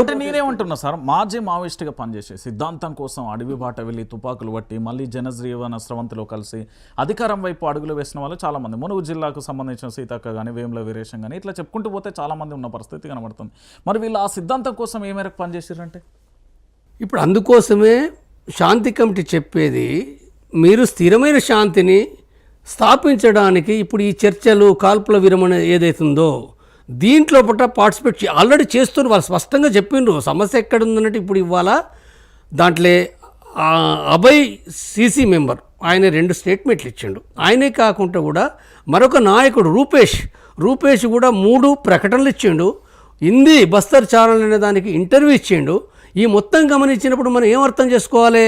అంటే నేనేమంటున్నా సార్. మాజీ మావోయిస్ట్గా పనిచేసే సిద్ధాంతం కోసం అడవి బాట వెళ్ళి తుపాకులు పట్టి మళ్ళీ జనజీవన స్రవంతిలో కలిసి అధికారం వైపు అడుగులు వేసిన వాళ్ళు చాలా మంది మునుగు జిల్లాకు సంబంధించిన సీతక్క కానీ వేముల వీరేశం కానీ ఇట్లా చెప్పుకుంటూ పోతే చాలా మంది ఉన్న పరిస్థితి కనబడుతుంది. మరి వీళ్ళు ఆ సిద్ధాంతం కోసం ఏ మేరకు పనిచేసారంటే ఇప్పుడు అందుకోసమే శాంతి కమిటీ చెప్పేది మీరు స్థిరమైన శాంతిని స్థాపించడానికి ఇప్పుడు ఈ చర్చలు కాల్పుల విరమణ ఏదైతుందో దీంట్లో పుట్ట పార్టిసిపేట్ ఆల్రెడీ చేస్తున్నారు. వాళ్ళు స్పష్టంగా చెప్పిండ్రు సమస్య ఎక్కడ ఉందన్నట్టు ఇప్పుడు ఇవాళ దాంట్లో అభయ్ సీసీ మెంబర్ ఆయన రెండు స్టేట్మెంట్లు ఇచ్చిండు. ఆయనే కాకుండా కూడా మరొక నాయకుడు రూపేష్. రూపేష్ కూడా మూడు ప్రకటనలు ఇచ్చిండు. హిందీ బస్తర్ ఛానల్ అనే దానికి ఇంటర్వ్యూ ఇచ్చిండు. ఈ మొత్తం గమనించినప్పుడు మనం ఏం అర్థం చేసుకోవాలి?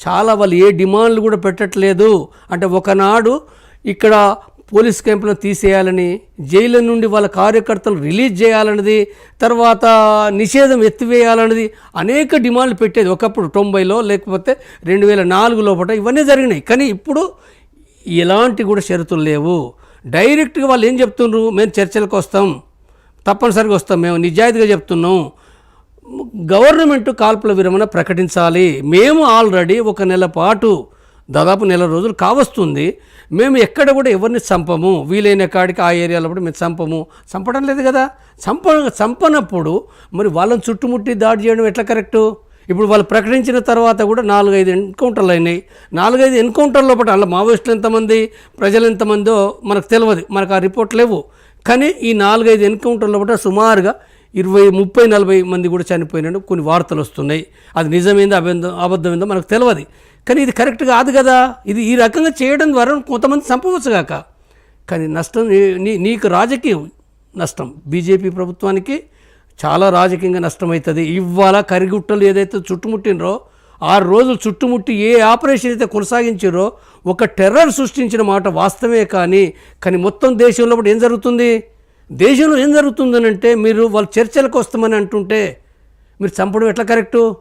చాలా వాళ్ళు ఏ డిమాండ్లు కూడా పెట్టట్లేదు. అంటే ఒకనాడు ఇక్కడ పోలీస్ క్యాంపులను తీసేయాలని జైలు నుండి వాళ్ళ కార్యకర్తలు రిలీజ్ చేయాలన్నది తర్వాత నిషేధం ఎత్తివేయాలన్నది అనేక డిమాండ్లు పెట్టేది. ఒకప్పుడు తొంభైలో లేకపోతే రెండు వేల నాలుగు లోపల ఇవన్నీ జరిగినాయి. కానీ ఇప్పుడు ఎలాంటి కూడా షరతులు లేవు. డైరెక్ట్గా వాళ్ళు ఏం చెప్తున్నారు మేము చర్చలకు వస్తాం. తప్పనిసరిగా వస్తాం. మేము నిజాయితీగా చెప్తున్నాం. గవర్నమెంట్ కాల్పుల విరమణ ప్రకటించాలి. మేము ఆల్రెడీ ఒక నెల పాటు దాదాపు నెల రోజులు కావస్తుంది. మేము ఎక్కడ కూడా ఎవరిని చంపము. వీలైన కాడికి ఆ ఏరియాలో కూడా మేము చంపము. చంపడం లేదు కదా. చంప చంపనప్పుడు మరి వాళ్ళని చుట్టుముట్టి దాడి చేయడం ఎట్లా కరెక్టు? ఇప్పుడు వాళ్ళు ప్రకటించిన తర్వాత కూడా నాలుగైదు ఎన్కౌంటర్లు అయినాయి. నాలుగైదు ఎన్కౌంటర్లో పట్ల అలా మావోయిస్టులు ఎంతమంది ప్రజలు ఎంతమందో మనకు తెలియదు మనకు ఆ రిపోర్ట్ లేవు. కానీ ఈ నాలుగైదు ఎన్కౌంటర్లో పట్ల సుమారుగా ఇరవై ముప్పై నలభై మంది కూడా చనిపోయినట్టు కొన్ని వార్తలు వస్తున్నాయి. అది నిజమైందో అబద్ధం అబద్ధమైందో మనకు తెలియదు కానీ ఇది కరెక్ట్ కాదు కదా. ఇది ఈ రకంగా చేయడం ద్వారా కొంతమంది చంపవచ్చు కాక కానీ నష్టం నీ- నీకు రాజకీయం నష్టం. బీజేపీ ప్రభుత్వానికి చాలా రాజకీయంగా నష్టమవుతుంది. ఇవాళ కరిగుట్టలు ఏదైతే చుట్టుముట్టినరో ఆరు రోజులు చుట్టుముట్టి ఏ ఆపరేషన్ అయితే కొనసాగించారో ఒక టెర్రర్ సృష్టించిన మాట వాస్తవమే కానీ కానీ మొత్తం దేశంలో ఏం జరుగుతుంది? దేశంలో ఏం జరుగుతుందని అంటే మీరు వాళ్ళు చర్చలకు వస్తామని అంటుంటే మీరు చంపడం ఎట్లా కరెక్టు?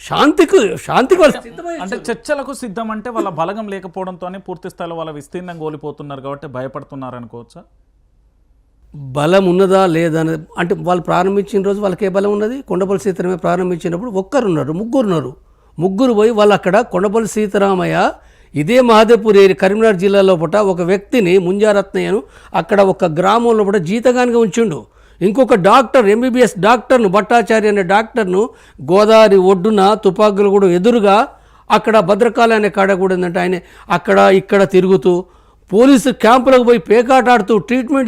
శాంతికి శాంతికి వాళ్ళు అంటే చర్చలకు సిద్ధం అంటే వాళ్ళ బలగం లేకపోవడంతోనే పూర్తి స్థాయిలో వాళ్ళ విస్తీర్ణం కోల్పోతున్నారు కాబట్టి భయపడుతున్నారు అనుకోవచ్చా బలం ఉన్నదా లేదా అనేది అంటే వాళ్ళు ప్రారంభించిన రోజు వాళ్ళకి ఏ బలం ఉన్నది? కొండపల్లి సీతారామయ్య ప్రారంభించినప్పుడు ఒక్కరు ఉన్నారు ముగ్గురు ఉన్నారు ముగ్గురు పోయి వాళ్ళు అక్కడ కొండపల్లి సీతారామయ్య ఇదే మహదేపూర్ ఏరియా కరీంనగర్ జిల్లాలో పూట ఒక వ్యక్తిని ముంజారత్నయ్యను అక్కడ ఒక గ్రామంలో కూడా జీతగానిగా ఉంచిండు. ఇంకొక డాక్టర్ ఎంబీబీఎస్ డాక్టర్ను భట్టాచార్య అనే డాక్టర్ను గోదావరి ఒడ్డున తుపాకులు కూడా ఎదురుగా అక్కడ భద్రకాళి అనే కాడ కూడా ఏంటంటే ఆయన అక్కడ ఇక్కడ తిరుగుతూ పోలీసు క్యాంపులకు పోయి పేకాటాడుతూ ట్రీట్మెంట్